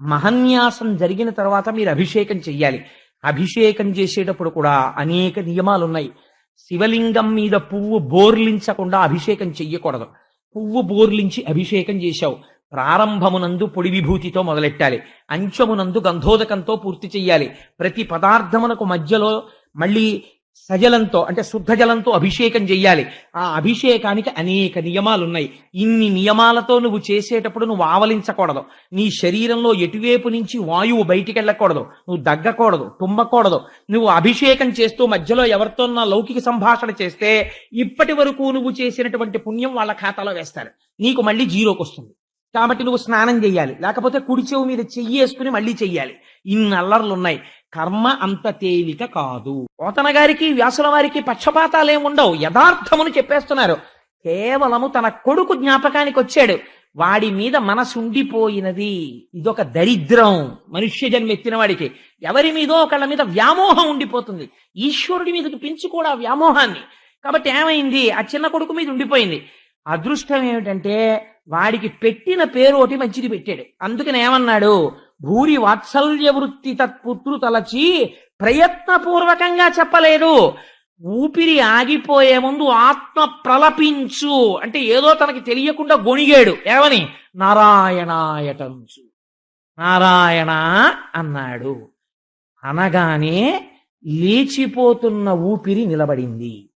మహన్యాసం జరిగిన తర్వాత మీరు అభిషేకం చెయ్యాలి. అభిషేకం చేసేటప్పుడు కూడా అనేక నియమాలు ఉన్నాయి శివలింగం మీద పువ్వు బోర్లించకుండా అభిషేకం చెయ్యకూడదు. పువ్వు బోర్లించి అభిషేకం చేశావు. ప్రారంభమునందు పొడి విభూతితో మొదలెట్టాలి. అంచమునందు గంధోదకంతో పూర్తి చెయ్యాలి. ప్రతి పదార్థమునకు మధ్యలో మళ్ళీ సజలంతో అంటే శుద్ధ జలంతో అభిషేకం చెయ్యాలి. ఆ అభిషేకానికి అనేక నియమాలు ఉన్నాయి ఇన్ని నియమాలతో నువ్వు చేసేటప్పుడు నువ్వు ఆవలించకూడదు. నీ శరీరంలో ఎటువైపు నుంచి వాయువు బయటికి వెళ్ళకూడదు నువ్వు దగ్గకూడదు తుమ్మకూడదు. నువ్వు అభిషేకం చేస్తూ మధ్యలో ఎవరితో నా లౌకిక సంభాషణ చేస్తే ఇప్పటి వరకు నువ్వు చేసినటువంటి పుణ్యం వాళ్ళ ఖాతాలో వేస్తారు. నీకు మళ్ళీ జీరోకి వస్తుంది. కాబట్టి నువ్వు స్నానం చేయాలి లేకపోతే కుడి చెవు మీద చెయ్యి వేసుకుని మళ్ళీ చెయ్యాలి. ఇన్ని అల్లర్లు ఉన్నాయి కర్మ అంత తేలిక కాదు. ఓతన గారికి వ్యాసుల వారికి పక్షపాతాలేం ఏమి ఉండవు యథార్థమును చెప్పేస్తున్నారు. కేవలము తన కొడుకు జ్ఞాపకానికి వచ్చాడు వాడి మీద మనసు ఉండిపోయినది ఇదొక దరిద్రం. మనుష్య జన్మ ఎత్తిన వాడికి. ఎవరి మీదో ఒకళ్ళ మీద వ్యామోహం ఉండిపోతుంది. ఈశ్వరుడి మీదకి పెంచు కూడా ఆ వ్యామోహాన్ని. కాబట్టి ఏమైంది? ఆ చిన్న కొడుకు మీద ఉండిపోయింది. అదృష్టం ఏమిటంటే వాడికి పెట్టిన పేరు ఒకటి మంచిది పెట్టాడు. అందుకని ఏమన్నాడు? భూరి వాత్సల్య వృత్తి తత్పుత్రు తలచి ప్రయత్నపూర్వకంగా చెప్పలేదు. ఊపిరి ఆగిపోయే ముందు ఆత్మ ప్రలపించు. అంటే ఏదో తనకి తెలియకుండా గొణిగాడు. ఏమని? నారాయణాయటంచు. నారాయణ అన్నాడు. అనగానే లేచిపోతున్న ఊపిరి నిలబడింది.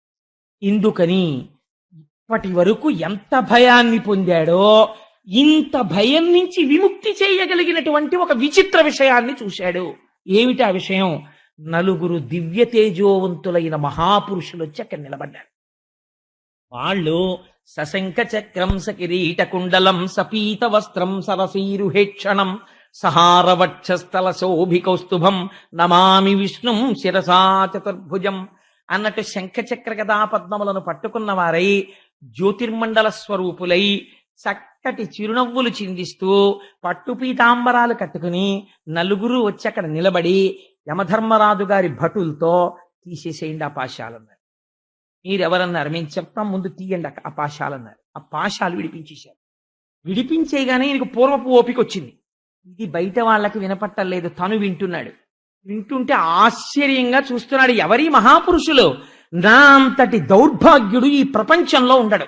ఇందుకని ఇప్పటి వరకు ఎంత భయాన్ని పొందాడో ఇంత భయం నుంచి విముక్తి చేయగలిగినటువంటి ఒక విచిత్ర విషయాన్ని చూశాడు. ఏమిటి ఆ విషయం? నలుగురు దివ్య తేజోవంతులైన మహాపురుషులు వచ్చి అక్కడ నిలబడ్డారు. వాళ్ళు సశంఖ చక్రం సకిరీట కుండలం సపీత వస్త్రం సరసీరుహేక్షణం సహారవక్షస్థల శోభికౌస్తుభం నమామి విష్ణుం శిరసా చతుర్భుజం అన్నట్టు శంఖచక్ర గదా పద్మములను పట్టుకున్న వారై జ్యోతిర్మండల స్వరూపులై చక్కటి చిరునవ్వులు చిందిస్తూ పట్టు పీతాంబరాలు కట్టుకుని నలుగురు వచ్చి అక్కడ నిలబడి యమధర్మరాజు గారి భటులతో తీసేసేయండి ఆ పాశాలన్నారు మీరెవరన్నారు మేము చెప్తాం ముందు తీయండి ఆ- ఆ పాశాలన్నారు ఆ పాశాలు విడిపించేశారు. విడిపించేయగానే ఈయనకు పూర్వపు ఓపిక వచ్చింది. ఇది బయట వాళ్ళకి వినపట్టలేదు తను వింటున్నాడు. వింటుంటే ఆశ్చర్యంగా చూస్తున్నాడు ఎవరి మహాపురుషులు? నా అంతటి దౌర్భాగ్యుడు ఈ ప్రపంచంలో ఉండడు.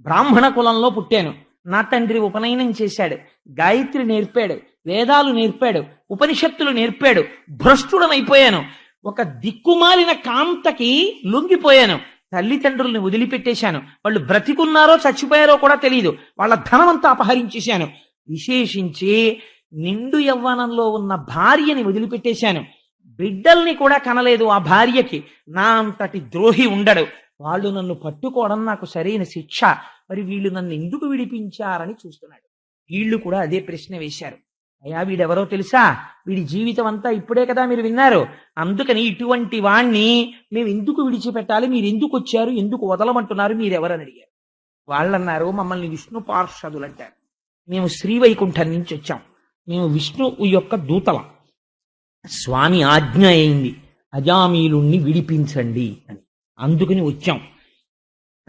బ్రాహ్మణ కులంలో పుట్టాను. నా తండ్రి ఉపనయనం చేశాడు గాయత్రి నేర్పాడు వేదాలు నేర్పాడు ఉపనిషత్తులు నేర్పాడు భ్రష్టుడనైపోయాను ఒక దిక్కుమాలిన కాంతకి లొంగిపోయాను. తల్లిదండ్రుల్ని వదిలిపెట్టేశాను. వాళ్ళు బ్రతికున్నారో చచ్చిపోయారో కూడా తెలియదు వాళ్ళ ధనమంతా అపహరించేశాను. విశేషించి నిండు యవ్వనంలో ఉన్న భార్యని వదిలిపెట్టేశాను. బిడ్డల్ని కూడా కనలేదు ఆ భార్యకి. నా అంతటి ద్రోహి ఉండడు. వాళ్ళు నన్ను పట్టుకోవడం నాకు సరైన శిక్ష. మరి వీళ్ళు నన్ను ఎందుకు విడిపించారని చూస్తున్నాడు. వీళ్ళు కూడా అదే ప్రశ్న వేశారు. అయ్యా వీడెవరో తెలుసా? వీడి జీవితం అంతా ఇప్పుడే కదా మీరు విన్నారు. అందుకని ఇటువంటి వాణ్ణి మేము ఎందుకు విడిచిపెట్టాలి? మీరు ఎందుకు వచ్చారు? ఎందుకు వదలమంటున్నారు? మీరెవరని అడిగారు. వాళ్ళన్నారు మమ్మల్ని విష్ణు పార్షదులు అంటారు. మేము శ్రీవైకుంఠం నుంచి వచ్చాం. మేము విష్ణువు యొక్క దూతలం. స్వామి ఆజ్ఞ అయింది అజామీలుణ్ణి విడిపించండి అని. అందుకని వచ్చాం.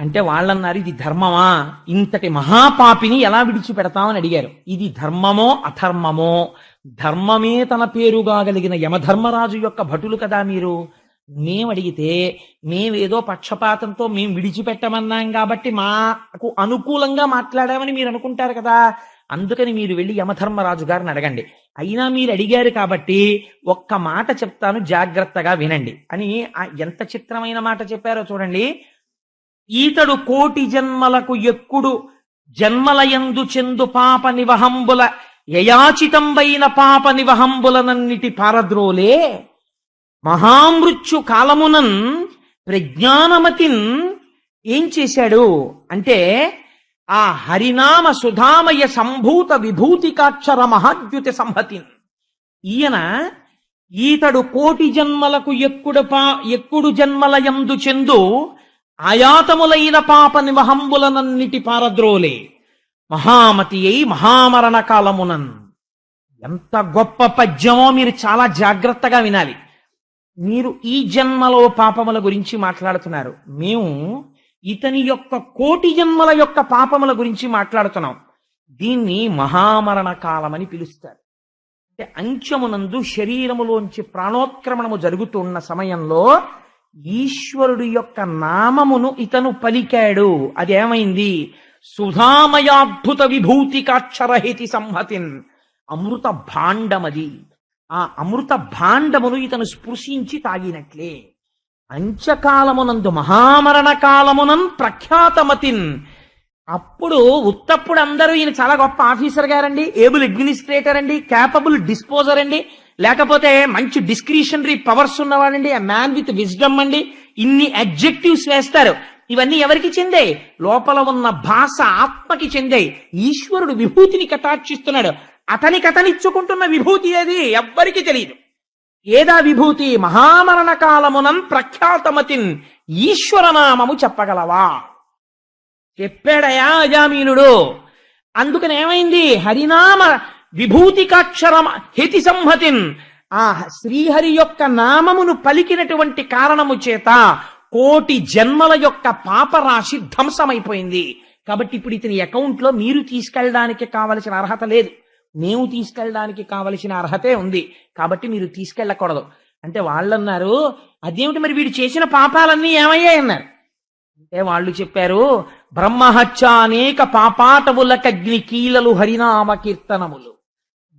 అంటే వాళ్ళన్నారు ఇది ధర్మమా? ఇంతటి మహాపాపిని ఎలా విడిచిపెడతామని అడిగారు. ఇది ధర్మమో అధర్మమో? ధర్మమే తన పేరుగా కలిగిన యమధర్మరాజు యొక్క భటులు కదా మీరు? మేము అడిగితే మేమేదో పక్షపాతంతో మేము విడిచిపెట్టమన్నాం కాబట్టి మాకు అనుకూలంగా మాట్లాడామని మీరు అనుకుంటారు కదా? అందుకని మీరు వెళ్ళి యమధర్మరాజు గారిని అడగండి. అయినా మీరు అడిగారు కాబట్టి ఒక్క మాట చెప్తాను జాగ్రత్తగా వినండి అని ఎంత చిత్రమైన మాట చెప్పారో చూడండి. ఈతడు కోటి జన్మలకు ఎక్కుడు జన్మలయందు చెందు పాప నివహంబుల యయాచితంబైన పాప నివహంబులనన్నిటి పారద్రోలే. మహామృత్యు కాలమునన్ ప్రజ్ఞానమతిన్ ఏం చేశాడు అంటే ఆ హరినామ సుధామయ సంభూత విభూతికాక్షర మహాద్యుతి సంహతిన్. ఈయన ఈతడు కోటి జన్మలకు ఎక్కుడు పా ఎక్కుడు జన్మలయందు చెందు ఆయాతములైన పాప నివహంబులనన్నిటి పారద్రోలే. మహామతి అయి మహామరణ కాలమునన్ ఎంత గొప్ప పద్యమో మీరు చాలా జాగ్రత్తగా వినాలి. మీరు ఈ జన్మలో పాపముల గురించి మాట్లాడుతున్నారు. మేము ఇతని యొక్క కోటి జన్మల యొక్క పాపముల గురించి మాట్లాడుతున్నాం. దీన్ని మహామరణ కాలం అని పిలుస్తారు. అంటే అంచమునందు శరీరములోంచి ప్రాణోత్క్రమణము జరుగుతున్న సమయంలో ఈశ్వరుడు యొక్క నామమును ఇతను పలికాడు. అదేమైంది? సుధామయాద్భుత విభూతికాక్షరహితి సంహతిన్. అమృత భాండమది. ఆ అమృత భాండమును ఇతను స్పృశించి తాగినట్లే. అంచకాలమునందు మహామరణ కాలమునం ప్రఖ్యాతమతిన్. అప్పుడు ఉత్తప్పుడు అందరూ ఈయన చాలా గొప్ప ఆఫీసర్ గారండి ఏబుల్ అడ్మినిస్ట్రేటర్ అండి క్యాపబుల్ డిస్పోజర్ అండి లేకపోతే మంచి డిస్క్రిషనరీ పవర్స్ ఉన్నవాడండి ఆ మ్యాన్ విత్ విజ్డమ్ అండి. ఇన్ని అడ్జెక్టివ్స్ వేస్తారు. ఇవన్నీ ఎవరికి చెందాయి? లోపల ఉన్న భాష ఆత్మకి చెందాయి. ఈశ్వరుడు విభూతిని కటాక్షిస్తున్నాడు. అతని కథనిచ్చుకుంటున్న విభూతి ఏది? ఎవ్వరికి తెలియదు ఏదా విభూతి? మహామరణ కాలమునం ప్రఖ్యాతమతిన్ ఈశ్వరనామము చెప్పగలవా? చెప్పాడయా అజామీనుడు. అందుకని ఏమైంది హరినామ విభూతికాక్షర హేతి సంహతిన్. ఆ శ్రీహరి యొక్క నామమును పలికినటువంటి కారణము చేత కోటి జన్మల యొక్క పాపరాశి ధ్వంసమైపోయింది. కాబట్టి ఇప్పుడు ఇతని అకౌంట్లో మీరు తీసుకెళ్ళడానికి కావలసిన అర్హత లేదు. మేము తీసుకెళ్ళడానికి కావలసిన అర్హతే ఉంది. కాబట్టి మీరు తీసుకెళ్ళకూడదు. అంటే వాళ్ళు అన్నారు అదేమిటి మరి వీడు చేసిన పాపాలన్నీ ఏమయ్యాయన్నారు అంటే వాళ్ళు చెప్పారు బ్రహ్మహత్య అనేక పాపాటములకగ్ని కీలలు హరినామ కీర్తనములు.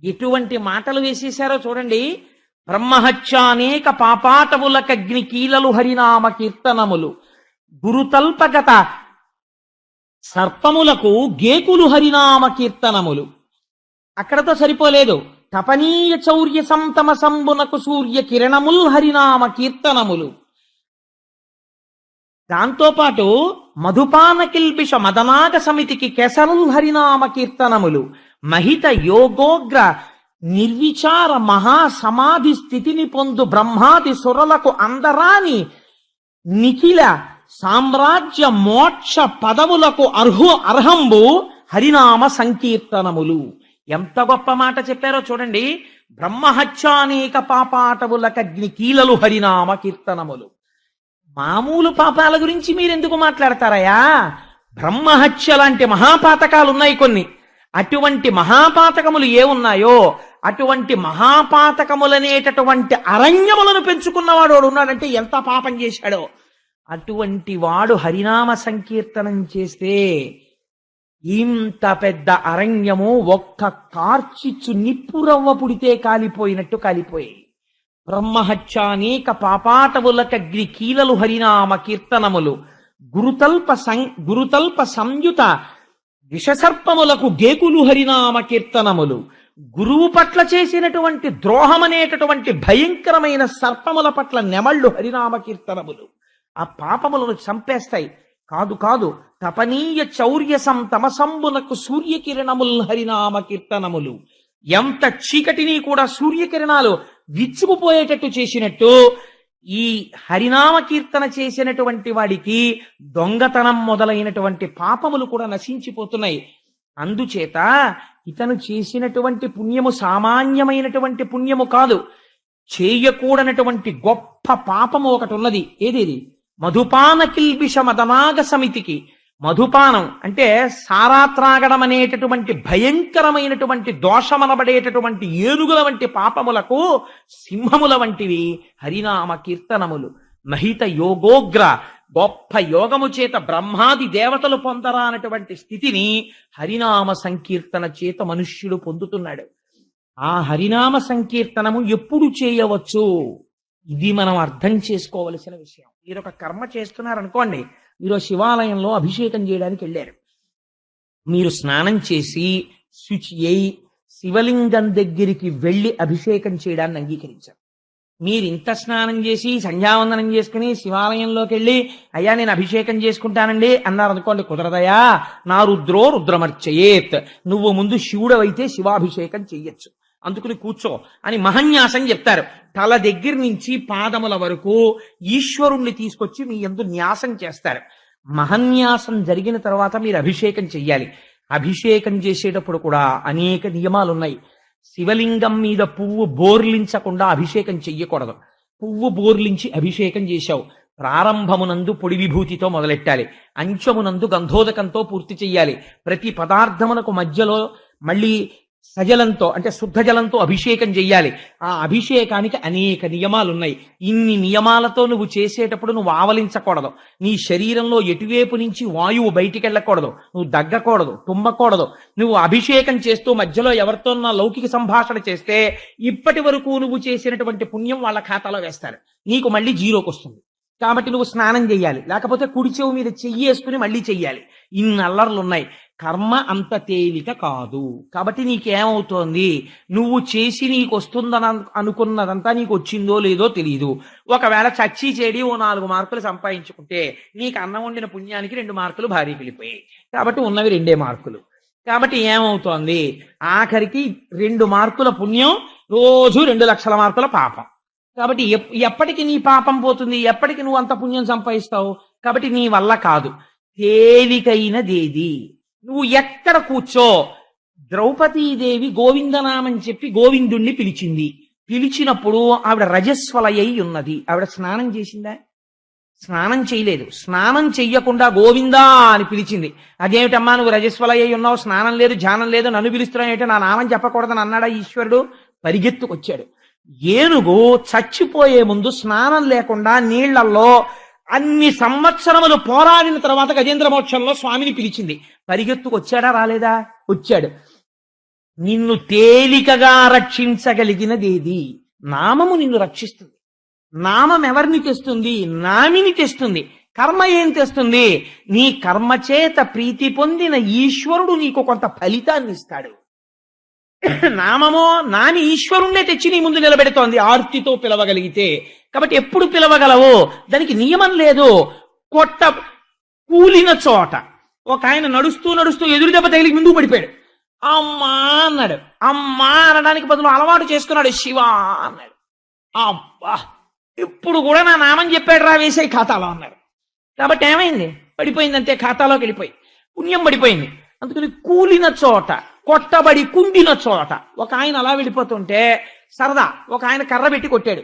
ఎటువంటి మాటలు వేసేశారో చూడండి. బ్రహ్మహత్య అనేక పాపాటములకగ్ని కీలలు హరినామ కీర్తనములు. గురుతల్పగత సర్పములకు గేకులు హరినామ కీర్తనములు. అక్కడతో సరిపోలేదు. తపనీయ చౌర్య సంతమ సంబునకు సూర్య కిరణముల్ హరినామ కీర్తనములు. దాంతోపాటు మధుపాన కిల్బిష మదనాగ సమితికి కెసరుల్ హరినామ కీర్తనములు. మహిత యోగోగ్ర నిర్విచార మహా సమాధి స్థితిని పొందు బ్రహ్మాది సురలకు అందరాని నిఖిల సామ్రాజ్య మోక్ష పదవులకు అర్హు అర్హంబు హరినామ సంకీర్తనములు. ఎంత గొప్ప మాట చెప్పారో చూడండి. బ్రహ్మహత్యానేక పాపాటవులకగ్ని కీలలు హరినామ కీర్తనములు. మామూలు పాపాల గురించి మీరెందుకు మాట్లాడతారయా బ్రహ్మహత్య లాంటి మహాపాతకాలు ఉన్నాయి కొన్ని. అటువంటి మహాపాతకములు ఏ ఉన్నాయో అటువంటి మహాపాతకములనేటటువంటి అరణ్యములను పెంచుకున్నవాడు వాడు ఉన్నాడంటే ఎంత పాపం చేశాడో. అటువంటి వాడు హరినామ సంకీర్తనం చేస్తే ఇంత పెద్ద అరణ్యము ఒక్క కార్చిచ్చు నిప్పురవ్వ పుడితే కాలిపోయినట్టు కాలిపోయాయి బ్రహ్మహత్యానేక పాపాటవులకగ్ని కీలలు హరినామ కీర్తనములు. గురుతల్ప సం గురుతల్ప సంయుత విషసర్పములకు గేకులు హరినామ కీర్తనములు. గురువు పట్ల చేసినటువంటి ద్రోహమనేటటువంటి భయంకరమైన సర్పముల పట్ల నెమళ్ళు హరినామ కీర్తనములు. ఆ పాపములను చంపేస్తాయి. కాదు కాదు తపనీయ చౌర్యసం తమసంబునకు సూర్యకిరణముల్ హరినామ కీర్తనములు. ఎంత చీకటిని కూడా సూర్యకిరణాలు విచ్చుకుపోయేటట్టు చేసినట్టు ఈ హరినామ కీర్తన చేసినటువంటి వాడికి దొంగతనం మొదలైనటువంటి పాపములు కూడా నశించిపోతున్నాయి. అందుచేత ఇతను చేసినటువంటి పుణ్యము సామాన్యమైనటువంటి పుణ్యము కాదు. చేయకూడనటువంటి గొప్ప పాపము ఒకటి ఉన్నది. ఏదేది? మధుపాన కిల్బిష మదనాగ సమితికి. మధుపానం అంటే సారా త్రాగడం అనేటటువంటి భయంకరమైనటువంటి దోషమనబడేటటువంటి ఏనుగుల వంటి పాపములకు సింహముల వంటివి హరినామ కీర్తనములు. మహిత యోగోగ్ర గొప్ప యోగము చేత బ్రహ్మాది దేవతలు పొందరా అన్నటువంటి స్థితిని హరినామ సంకీర్తన చేత మనుష్యుడు పొందుతున్నాడు. ఆ హరినామ సంకీర్తనము ఎప్పుడు చేయవచ్చు? ఇది మనం అర్థం చేసుకోవలసిన విషయం. మీరు ఒక కర్మ చేస్తున్నారనుకోండి మీరు శివాలయంలో అభిషేకం చేయడానికి వెళ్ళారు. మీరు స్నానం చేసి శుచి అయి శివలింగం దగ్గరికి వెళ్ళి అభిషేకం చేయడాన్ని అంగీకరించారు. మీరు ఇంత స్నానం చేసి సంధ్యావందనం చేసుకుని శివాలయంలోకి వెళ్ళి అయ్యా నేను అభిషేకం చేసుకుంటానండి అన్నారు అనుకోండి కుదరదయా నా రుద్రో రుద్రమర్చయేత్ నువ్వు ముందు శివుడవైతే శివాభిషేకం చెయ్యొచ్చు. అందుకుని కూర్చో అని మహన్యాసం చెప్తారు. తల దగ్గర నుంచి పాదముల వరకు ఈశ్వరుణ్ణి తీసుకొచ్చి మీ ఎందు న్యాసం చేస్తారు. మహన్యాసం జరిగిన తర్వాత మీరు అభిషేకం చెయ్యాలి. అభిషేకం చేసేటప్పుడు కూడా అనేక నియమాలు ఉన్నాయి శివలింగం మీద పువ్వు బోర్లించకుండా అభిషేకం చెయ్యకూడదు. పువ్వు బోర్లించి అభిషేకం చేశావు. ప్రారంభమునందు పొడి విభూతితో మొదలెట్టాలి. అంచమునందు గంధోదకంతో పూర్తి చెయ్యాలి. ప్రతి పదార్థమునకు మధ్యలో మళ్ళీ సజలంతో అంటే శుద్ధ జలంతో అభిషేకం చెయ్యాలి. ఆ అభిషేకానికి అనేక నియమాలు ఉన్నాయి ఇన్ని నియమాలతో నువ్వు చేసేటప్పుడు నువ్వు ఆవలించకూడదు. నీ శరీరంలో ఎటువైపు నుంచి వాయువు బయటికి వెళ్ళకూడదు నువ్వు దగ్గకూడదు తుమ్మకూడదు. నువ్వు అభిషేకం చేస్తూ మధ్యలో ఎవరితో నా లౌకిక సంభాషణ చేస్తే ఇప్పటి వరకు నువ్వు చేసినటువంటి పుణ్యం వాళ్ళ ఖాతాలో వేస్తారు. నీకు మళ్ళీ జీరోకి వస్తుంది. కాబట్టి నువ్వు స్నానం చేయాలి లేకపోతే కుడి చెవు మీద చెయ్యి వేసుకుని మళ్ళీ చెయ్యాలి. ఇన్ని అల్లర్లు ఉన్నాయి కర్మ అంత తేలిక కాదు. కాబట్టి నీకేమవుతోంది? నువ్వు చేసి నీకు వస్తుందని అనుకున్నదంతా నీకు వచ్చిందో లేదో తెలియదు ఒకవేళ చచ్చి చెడి ఓ నాలుగు మార్కులు సంపాదించుకుంటే నీకు అన్నం వండిన పుణ్యానికి రెండు మార్కులు భారీ పిలిపోయాయి కాబట్టి ఉన్నవి రెండే మార్కులు. కాబట్టి ఏమవుతోంది? ఆఖరికి రెండు మార్కుల పుణ్యం రోజు రెండు లక్షల మార్కుల పాపం. కాబట్టి ఎప్- ఎప్పటికి నీ పాపం పోతుంది? ఎప్పటికి నువ్వు అంత పుణ్యం సంపాదిస్తావు? కాబట్టి నీ వల్ల కాదు. తేలికైనదేది. నువ్వు ఎక్కడ కూర్చో? ద్రౌపదీదేవి గోవిందనామని చెప్పి గోవిందుణ్ణి పిలిచింది. పిలిచినప్పుడు ఆవిడ రజస్వలయ్యి ఉన్నది. ఆవిడ స్నానం చేసిందా? స్నానం చేయలేదు. స్నానం చెయ్యకుండా గోవిందా అని పిలిచింది. అదేమిటమ్మా నువ్వు రజస్వలయ్యి ఉన్నావు? స్నానం లేదు ధ్యానం లేదు నన్ను పిలుస్తున్నావు ఏంటో నా నామం చెప్పకూడదని అన్నాడా ఈశ్వరుడు? పరిగెత్తుకొచ్చాడు. ఏనుగు చచ్చిపోయే ముందు స్నానం లేకుండా నీళ్ళలో అన్ని సంవత్సరములు పోరాడిన తర్వాత గజేంద్ర మోక్షంలో స్వామిని పిలిచింది. పరిగెత్తుకొచ్చాడా? రాలేదా? వచ్చాడు. నిన్ను తేలికగా రక్షించగలిగినదేది? నామము నిన్ను రక్షిస్తుంది. నామం ఎవరిని తెస్తుంది? నామిని తెస్తుంది. కర్మ ఏం తెస్తుంది? నీ కర్మ చేత ప్రీతి పొందిన ఈశ్వరుడు నీకు కొంత ఫలితాన్ని ఇస్తాడు. నామమో నాని ఈశ్వరుణ్ణే తెచ్చి నీ ముందు నిలబెడుతోంది. ఆర్తితో పిలవగలిగితే. కాబట్టి ఎప్పుడు పిలవగలవు? దానికి నియమం లేదు. కొట్ట కూలిన చోట. ఒక ఆయన నడుస్తూ నడుస్తూ ఎదురు దెబ్బ తగిలి ముందుకు పడిపోయాడు. అమ్మా అన్నాడు. అమ్మా అనడానికి బదులు అలవాటు చేసుకున్నాడు శివ అన్నాడు. అబ్బా! ఇప్పుడు కూడా నా నామం చెప్పాడు రా వేసే ఖాతాలో అన్నాడు. కాబట్టి ఏమైంది? పడిపోయింది అంతే ఖాతాలోకి వెళ్ళిపోయి. పుణ్యం పడిపోయింది. అందుకని కూలిన చోట కొట్టబడి కుండిన చోట. ఒక ఆయన అలా వెళ్ళిపోతుంటే సరదా ఒక ఆయన కర్ర పెట్టి కొట్టాడు.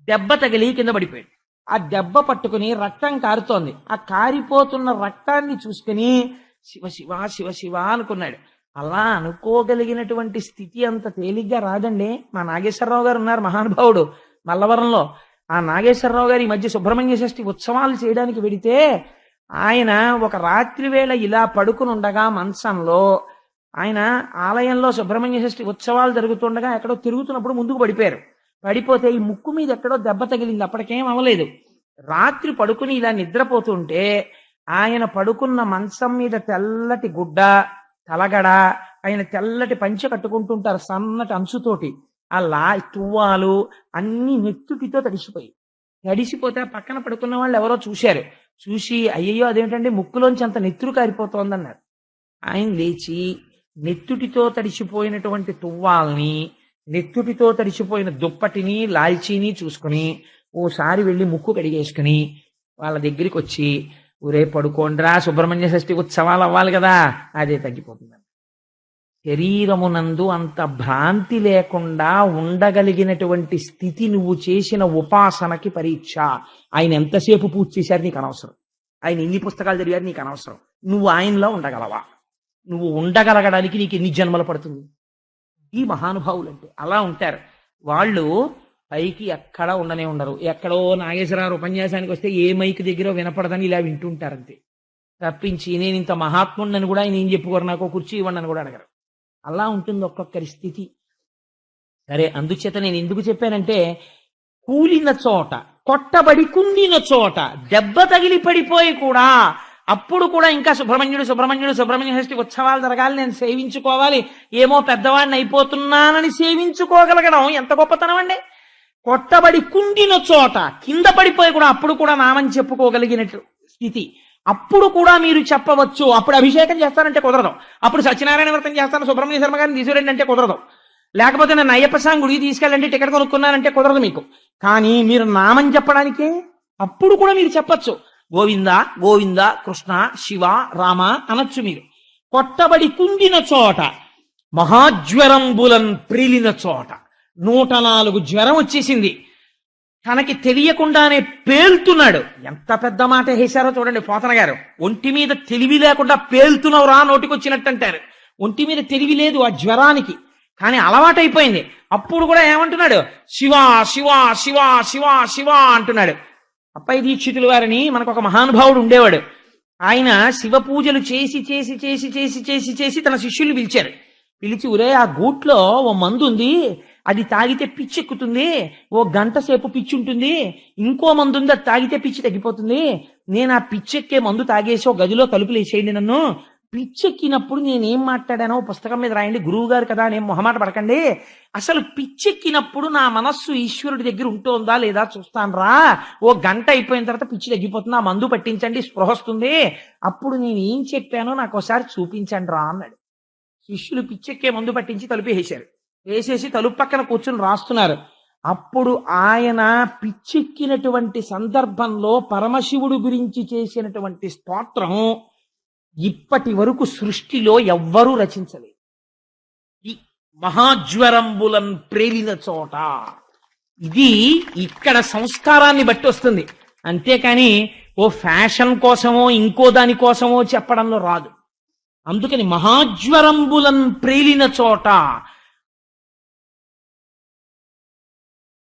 దెబ్బ తగిలి కింద పడిపోయాడు. ఆ దెబ్బ పట్టుకుని రక్తం కారుతోంది. ఆ కారిపోతున్న రక్తాన్ని చూసుకుని శివ శివ శివ శివ అనుకున్నాడు. అలా అనుకోగలిగినటువంటి స్థితి అంత తేలిగ్గా రాదండి. మా నాగేశ్వరరావు గారు ఉన్నారు మహానుభావుడు. మల్లవరంలో ఆ నాగేశ్వరరావు గారు ఈ మధ్య సుబ్రహ్మణ్య షష్ఠి ఉత్సవాలు చేయడానికి వెడితే ఆయన ఒక రాత్రి వేళ ఇలా పడుకుని ఉండగా మంచంలో ఆయన ఆలయంలో సుబ్రహ్మణ్య షష్ఠి ఉత్సవాలు జరుగుతుండగా ఎక్కడో తిరుగుతున్నప్పుడు ముందుకు పడిపోయారు. పడిపోతే ఈ ముక్కు మీద ఎక్కడో దెబ్బ తగిలింది. అప్పటికేం అవ్వలేదు. రాత్రి పడుకుని ఇలా నిద్రపోతుంటే ఆయన పడుకున్న మంచం మీద తెల్లటి గుడ్డ తలగడ ఆయన తెల్లటి పంచె కట్టుకుంటుంటారు సన్నటి అంచుతోటి. ఆ లా తువ్వాలు అన్ని నెత్తుటితో తడిసిపోయి తడిసిపోతే పక్కన పడుకున్న వాళ్ళు ఎవరో చూశారు. చూసి అయ్యయ్యో అదేంటంటే ముక్కులోంచి అంత నెత్తురు కారిపోతోందన్నారు. ఆయన లేచి నెత్తుటితో తడిసిపోయినటువంటి తువ్వాల్ని నెత్తుటితో తడిసిపోయిన దుప్పటిని లాల్చీని చూసుకుని ఓసారి వెళ్ళి ముక్కు కడిగేసుకుని వాళ్ళ దగ్గరికి వచ్చి ఊరే పడుకోండ్రా సుబ్రహ్మణ్య షష్ఠి ఉత్సవాలు అవ్వాలి కదా అదే తగ్గిపోతుంది. శరీరమునందు అంత భ్రాంతి లేకుండా ఉండగలిగినటువంటి స్థితి నువ్వు చేసిన ఉపాసనకి పరీక్ష. ఆయన ఎంతసేపు పూజ చేశారు నీకు అనవసరం. ఆయన ఎన్ని పుస్తకాలు చదివారు నీకు అనవసరం. నువ్వు ఆయనలో ఉండగలవా? నువ్వు ఉండగలగడానికి నీకు ఎన్ని జన్మలు పడుతుంది? ఈ మహానుభావులు అంటే అలా ఉంటారు. వాళ్ళు పైకి ఎక్కడ ఉండనే ఉండరు. ఎక్కడో నాగేశ్వరరావు ఉపన్యాసానికి వస్తే ఏ మైక్ దగ్గర వినపడదని ఇలా వింటుంటారు అంతే తప్పించి నేను ఇంత మహాత్ముడిని కూడా ఆయన ఏం చెప్పుకోరు? నాకు కుర్చీ ఇవ్వండి అని కూడా అడగరు. అలా ఉంటుంది ఒక్కొక్కరి స్థితి. సరే అందుచేత నేను ఎందుకు చెప్పానంటే కూలిన చోట కొట్టబడి కుందిన చోట దెబ్బ తగిలి పడిపోయి కూడా అప్పుడు కూడా ఇంకా సుబ్రహ్మణ్యుడు సుబ్రహ్మణ్యుడు సుబ్రహ్మణ్య షష్ఠి ఉత్సవాలు జరగాలి నేను సేవించుకోవాలి ఏమో పెద్దవాడిని అయిపోతున్నానని సేవించుకోగలగడం ఎంత గొప్పతనం అండి? కొట్టబడి కుండిన చోట కింద పడిపోయి కూడా అప్పుడు కూడా నామని చెప్పుకోగలిగినట్టు స్థితి. అప్పుడు కూడా మీరు చెప్పవచ్చు అప్పుడు అభిషేకం చేస్తానంటే కుదరదు. అప్పుడు సత్యనారాయణ వ్రతం చేస్తాను సుబ్రహ్మణ్య శర్మ గారిని తీసుకురండి అంటే కుదరదు. లేకపోతే నేను అయ్యప్ప స్వామి గుడికి తీసుకెళ్ళండి టికెట్ కొనుక్కున్నానంటే కుదరదు మీకు. కానీ మీరు నామం చెప్పడానికే అప్పుడు కూడా మీరు చెప్పచ్చు. గోవింద గోవింద కృష్ణ శివ రామ అనొచ్చు మీరు. కొట్టబడి కుండిన చోట మహాజ్వరంబులన్ ప్రిలిన చోట నూట నాలుగు జ్వరం వచ్చేసింది. తనకి తెలియకుండానే పేల్తున్నాడు. ఎంత పెద్ద మాట వేశారో చూడండి పోతన గారు. ఒంటి మీద తెలివి లేకుండా పేల్తున్నావు రా నోటికొచ్చినట్టు అంటారు ఒంటి మీద తెలివి లేదు ఆ జ్వరానికి. కానీ అలవాటైపోయింది. అప్పుడు కూడా ఏమంటున్నాడు? శివ శివ శివ శివ శివ అంటున్నాడు. అప్పయ్య దీక్షితులు వారిని మనకు ఒక మహానుభావుడు ఉండేవాడు. ఆయన శివ పూజలు చేసి చేసి చేసి చేసి చేసి చేసి తన శిష్యులు పిలిచారు. పిలిచి ఉరే ఆ గూట్లో ఓ మందు ఉంది. అది తాగితే పిచ్చి ఎక్కుతుంది ఓ గంట సేపు పిచ్చి ఉంటుంది ఇంకో మందు ఉంది అది తాగితే పిచ్చి తగ్గిపోతుంది. నేను ఆ పిచ్చెక్కే మందు తాగేసి ఓ గదిలో తలుపులు వేసేయండి నన్ను. పిచ్చెక్కినప్పుడు నేనేం మాట్లాడానో ఓ పుస్తకం మీద రాయండి. గురువు గారు కదా నేను మొహమాట పడకండి. అసలు పిచ్చెక్కినప్పుడు నా మనస్సు ఈశ్వరుడి దగ్గర ఉంటుందా లేదా చూస్తాను రా ఓ గంట అయిపోయిన తర్వాత పిచ్చి తగ్గిపోతుంది. ఆ మందు పట్టించండి స్పృహ వస్తుంది. అప్పుడు నేను ఏం చెప్పానో నాకు ఒకసారి చూపించండి రా అన్నాడు. శిష్యులు పిచ్చెక్కే మందు పట్టించి తలుపు వేసారు వేసేసి తలుపు పక్కన కూర్చుని రాస్తున్నారు. అప్పుడు ఆయన పిచ్చెక్కినటువంటి సందర్భంలో పరమశివుడు గురించి చేసినటువంటి స్తోత్రం ఇప్పటి వరకు సృష్టిలో ఎవ్వరూ రచించలేదు. ఈ మహాజ్వరంబులన్ ప్రేలిన చోట ఇది ఇక్కడ సంస్కారాన్ని బట్టి వస్తుంది. అంతేకాని ఓ ఫ్యాషన్ కోసమో ఇంకో దాని కోసమో చెప్పడంలో రాదు. అందుకని మహాజ్వరంబులన్ ప్రేలిన చోట